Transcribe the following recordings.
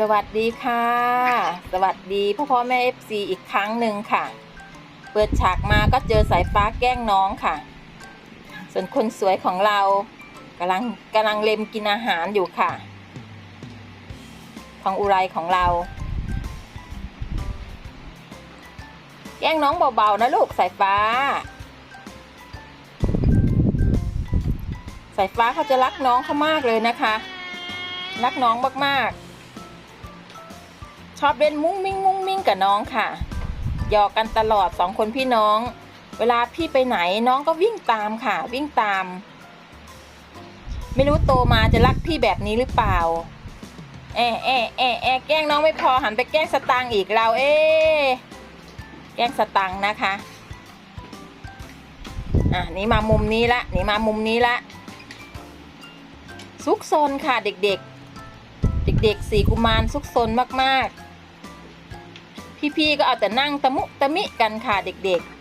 สวัสดีค่ะ สวัสดีพ่อพ่อแม่เอฟซีอีกครั้งหนึ่งค่ะ เปิดฉากมาก็เจอสายฟ้าแกล้งน้องค่ะ ส่วนคนสวยของเรากำลังกำลังเล็มกินอาหารอยู่ค่ะทองอุไรของเรา แกล้งน้องเบาๆนะลูกสายฟ้า สายฟ้าเขาจะรักน้องเขามากเลยนะคะ รักน้องมากๆ ชอบเล่นมุ้งมิ้งมุ้งมิ้งกับน้องค่ะหยอกกันตลอดสองคนพี่น้อง เวลาพี่ไปไหนน้องก็วิ่งตามค่ะ วิ่งตาม ไม่รู้โตมาจะรักพี่แบบนี้หรือเปล่า แอะแอะแอะแอะแกล้งน้องไม่พอหันไปแกล้งสตางค์อีกเราเอ๊แกล้งสตังค์นะคะอะนี่มามุมนี้ละนี่มามุมนี้ละซุกซนค่ะเด็กๆ เด็กๆสี่กุมารซุกซนมากๆ พี่ๆก็เอาแต่นั่งตะมุตะมิกันค่ะเด็กๆ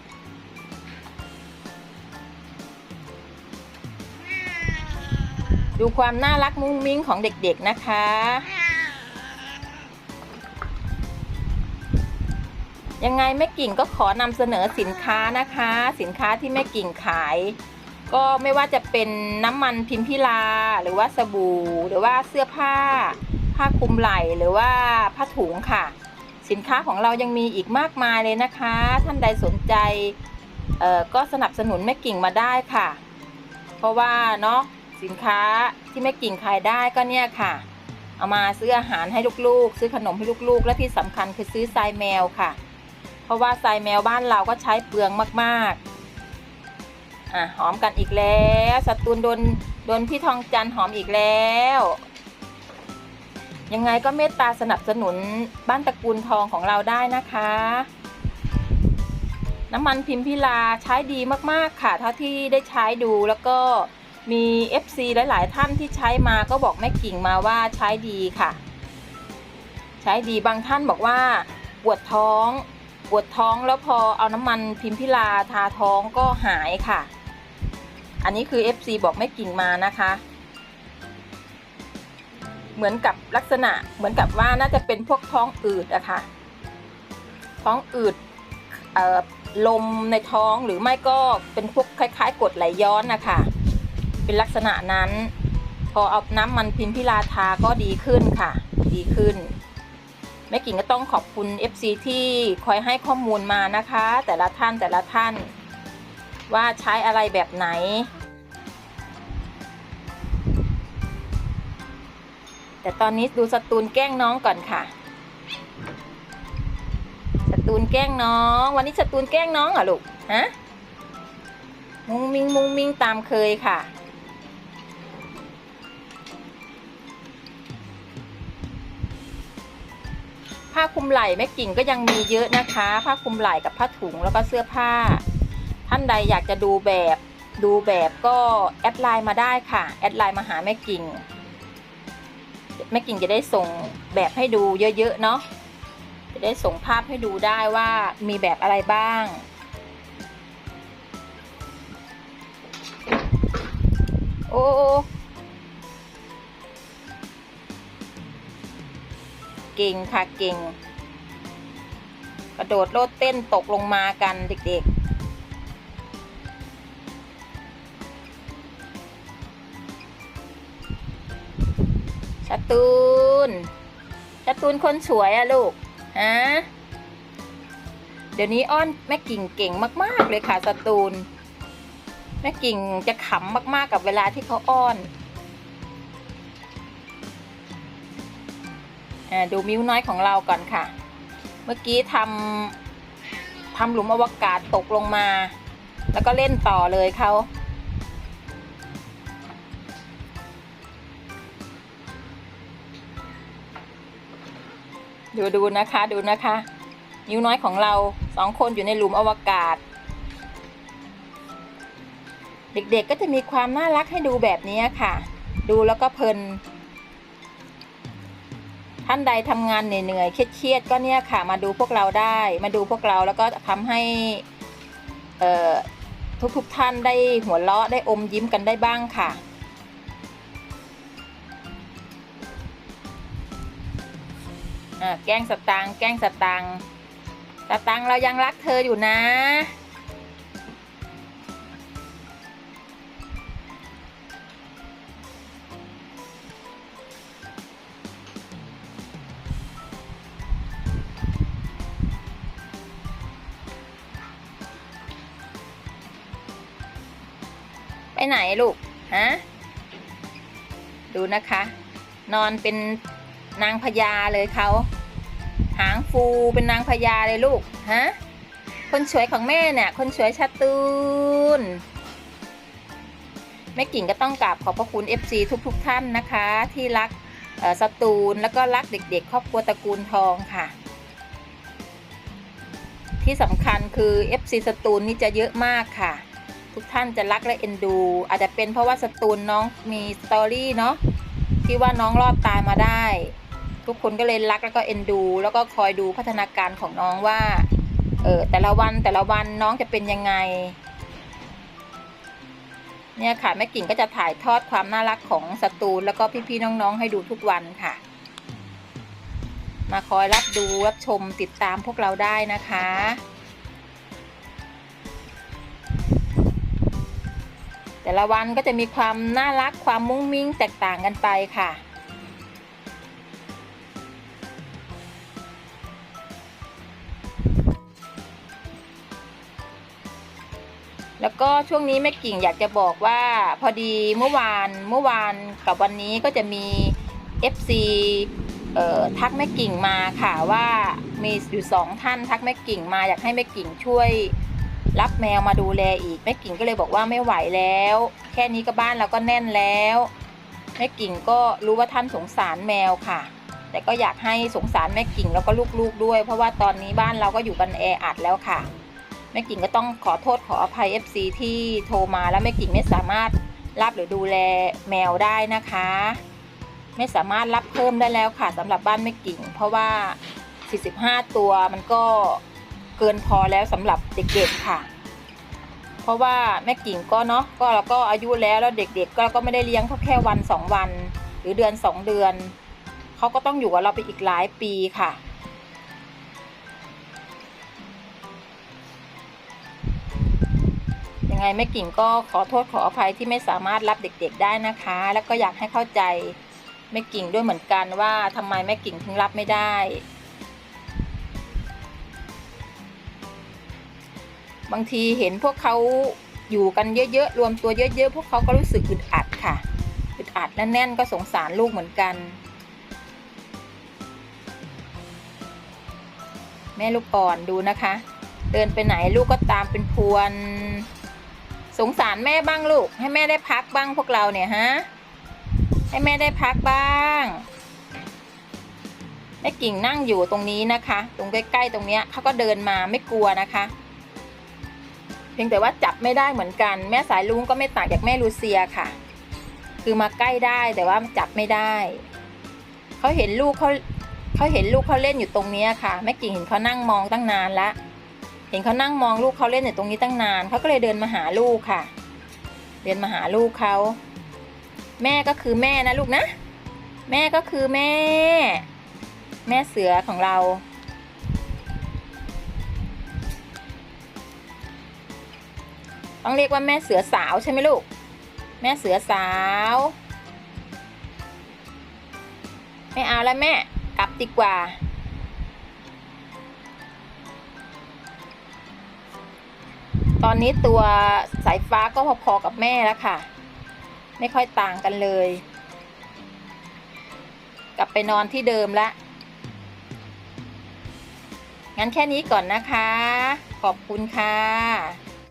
ดูความน่ารักมุ้งมิ้งของเด็กๆนะคะ ยังไงแม่กิ่งก็ขอนำเสนอสินค้านะคะ สินค้าที่แม่กิ่งขาย ก็ไม่ว่าจะเป็นน้ำมันพิมพิลา หรือว่าสบู่ หรือว่าเสื้อผ้า ผ้าคลุมไหล่หรือว่าผ้าถุงค่ะ สินค้าของเรายังมีอีกมากมายเลยนะคะ ท่านใดสนใจก็สนับสนุนแม่กิ่งมาได้ค่ะ เพราะว่าเนาะสินค้าที่แม่กิ่งขายได้ก็เนี่ยค่ะ เอามาซื้ออาหารให้ลูกๆ ซื้อขนมให้ลูกๆ และที่สำคัญคือซื้อทรายแมวค่ะ เพราะว่าทรายแมวบ้านเราก็ใช้เปลืองมากๆอะหอมกันอีกแล้วสตูนโดนโดนพี่ทองจันหอมอีกแล้ว ยังไงก็เมตตาสนับสนุนบ้านตระกูลทองของเราได้นะคะ น้ำมันพิมพิลาใช้ดีมากๆค่ะ เท่าที่ได้ใช้ดูแล้วก็มี FC หลาย ๆ ท่านที่ใช้มาก็บอกแม่กิ่งมาว่าใช้ดีค่ะ ใช้ดีบางท่านบอกว่าปวดท้อง ปวดท้องแล้วพอเอาน้ำมันพิมพิลาทาท้องก็หายค่ะ อันนี้คือ FC บอกไม่กิ่งมานะคะ เหมือนกับลักษณะเหมือนกับว่าน่าจะเป็นพวกท้องอืดอะค่ะท้องอืดออลมในท้องหรือไม่ก็เป็นพวกคล้าย ๆกดไหลย้อนนะคะเป็นลักษณะนั้น พอเอาน้ำมันพิมพิลาทาก็ดีขึ้นค่ะ ดีขึ้นแม่กิ่งก็ต้องขอบคุณ FC ที่คอยให้ข้อมูลมานะคะ แต่ละท่านแต่ละท่าน ว่าใช้อะไรแบบไหน แต่ตอนนี้ดูสตูนแกล้งน้องก่อนค่ะ สตูนแกล้งน้อง วันนี้สตูนแกล้งน้องเหรอลูกฮะมุงมิงมุงมิงตามเคยค่ะ ผ้าคลุมไหล่แม่กิ่งก็ยังมีเยอะนะคะ ผ้าคลุมไหล่กับผ้าถุงแล้วก็เสื้อผ้า ท่านใดอยากจะดูแบบดูแบบก็แอดไลน์มาได้ค่ะ แอดไลน์มาหาแม่กิ่ง แม่กิ่งจะได้ส่งแบบให้ดูเยอะๆเนาะจะได้ส่งภาพให้ดูได้ว่ามีแบบอะไรบ้างโอ้เก่งค่ะเก่ง กระโดดโลดเต้นตกลงมากันเด็กๆ ตูนชาตูนคนสวยอะลูกฮะเดี๋ยวนี้อ้อนแม่กิ่งเก่งมาก ๆ เลยค่ะสตูนแม่กิ่งจะขำมาก ๆ กับเวลาที่เขาอ้อนอาดูมิ้วน้อยของเราก่อนค่ะ เมื่อกี้ทำทำหลุมอวกาศตกลงมา แล้วก็เล่นต่อเลยเขา ดูดูนะคะดูนะคะ นิ้วน้อยของเราสองคนอยู่ในหลุมอวกาศ เด็กๆก็จะมีความน่ารักให้ดูแบบนี้ค่ะ ดูแล้วก็เพลิน ท่านใดทำงานเหนื่อยๆเครียดๆก็เนี่ยค่ะ มาดูพวกเราได้ มาดูพวกเราแล้วก็ทำให้ทุกๆท่านได้หัวเราะได้อมยิ้มกันได้บ้างค่ะ แกล้งสตังค์แกล้งสตังค์สตังค์เรายังรักเธออยู่นะ ไปไหนลูก ฮะ ดูนะคะ นอนเป็น นางพญาเลยเขา หางฟูเป็นนางพญาเลยลูก ฮะ คนสวยของแม่เนี่ย คนสวยชัดตูนแม่กิ่งก็ต้องกราบขอบพระคุณ FC ทุกๆทท่านนะคะ ที่รักอ่อสตูลแล้วก็รักเด็กๆ ครอบครัวตระกูลทองค่ะ ที่สำคัญคือ FC สตูลนี่จะเยอะมากค่ะ ทุกท่านจะรักและเอ็นดู อาจจะเป็นเพราะว่าสตูลน้องมีสตอรี่เนาะที่ว่าน้องรอดตายมาได้ ทุกคนก็เลยรักแล้วก็เอ็นดู แล้วก็คอยดูพัฒนาการของน้องว่าเออแต่ละวันแต่ละวันน้องจะเป็นยังไง เนี่ยค่ะแม่กิ่งก็จะถ่ายทอดความน่ารักของสตูลแล้วก็พี่ๆน้องๆ ให้ดูทุกวันค่ะ มาคอยรับดูรับชมติดตามพวกเราได้นะคะแต่ละวันก็จะมีความน่ารักความมุ้งมิ้งแตกต่างกันไปค่ะ แล้วก็ช่วงนี้แม่กิ่งอยากจะบอกว่าพอดีเมื่อวานเมื่อวานกับวันนี้ก็จะมี FC เอ่อทักแม่กิ่งมาค่ะว่ามีอยู่สองท่านทักแม่กิ่งมาอยากให้แม่กิ่งช่วยรับแมวมาดูแลอีกแม่กิ่งก็เลยบอกว่าไม่ไหวแล้ว แค่นี้ก็บ้านเราก็แน่นแล้วแม่กิ่งก็รู้ว่าท่านสงสารแมวค่ะ แต่ก็อยากให้สงสารแม่กิ่งแล้วก็ลูกๆด้วย เพราะว่าตอนนี้บ้านเราก็อยู่กันแออัดแล้วค่ะ แม่กิ่งก็ต้องขอโทษขออภัย FC ที่โทรมาแล้วแม่กิ่งไม่สามารถรับหรือดูแลแมวได้นะคะ ไม่สามารถรับเพิ่มได้แล้วค่ะสำหรับบ้านแม่กิ่ง เพราะว่า 45 ตัวมันก็เกินพอแล้วสำหรับเด็กๆค่ะ เพราะว่าแม่กิ่งก็เนาะก็เราก็อายุแล้วแล้วเด็กๆ ก็ก็ไม่ได้เลี้ยงเขาแค่วันสองวัน หรือเดือนสองเดือนเขาก็ต้องอยู่กับเราไปอีกหลายปีค่ะ ไงแม่กิ่งก็ขอโทษขออภัยที่ไม่สามารถรับเด็กๆได้นะคะ แล้วก็อยากให้เข้าใจแม่กิ่งด้วยเหมือนกันว่าทำไมแม่กิ่งถึงรับไม่ได้ บางทีเห็นพวกเขาอยู่กันเยอะๆรวมตัวเยอะๆพวกเขาก็รู้สึกอึดอัดค่ะอึดอัดและแน่นก็สงสารลูกเหมือนกัน แม่ลูกอ่อนดูนะคะ เดินไปไหนลูกก็ตามเป็นพวน สงสารแม่บ้างลูก ให้แม่ได้พักบ้างพวกเราเนี่ยฮะ ให้แม่ได้พักบ้างแม่กิ่งนั่งอยู่ตรงนี้นะคะ ตรงใกล้ๆตรงเนี้ยเขาก็เดินมาไม่กลัวนะคะ เพียงแต่ว่าจับไม่ได้เหมือนกัน แม่สายลุงก็ไม่ต่างจากแม่ลูเซียค่ะ คือมาใกล้ได้แต่ว่าจับไม่ได้เขาเห็นลูกเขาเขาเห็นลูกเขาเล่นอยู่ตรงเนี้ยค่ะแม่กิ่งเห็นเขานั่งมองตั้งนานและ เห็นเขานั่งมองลูกเขาเล่นอยู่ตรงนี้ตั้งนานเขาก็เลยเดินมาหาลูกค่ะ เดินมาหาลูกเขาแม่ก็คือแม่นะลูกนะ แม่ก็คือแม่ แม่เสือของเรา ต้องเรียกว่าแม่เสือสาวใช่ไหมลูก แม่เสือสาวไม่เอาแล้วแม่ กลับดีกว่า ตอนนี้ตัวสายฟ้าก็พอๆกับแม่แล้วค่ะ ไม่ค่อยต่างกันเลย กลับไปนอนที่เดิมละงั้นแค่นี้ก่อนนะคะ ขอบคุณค่ะ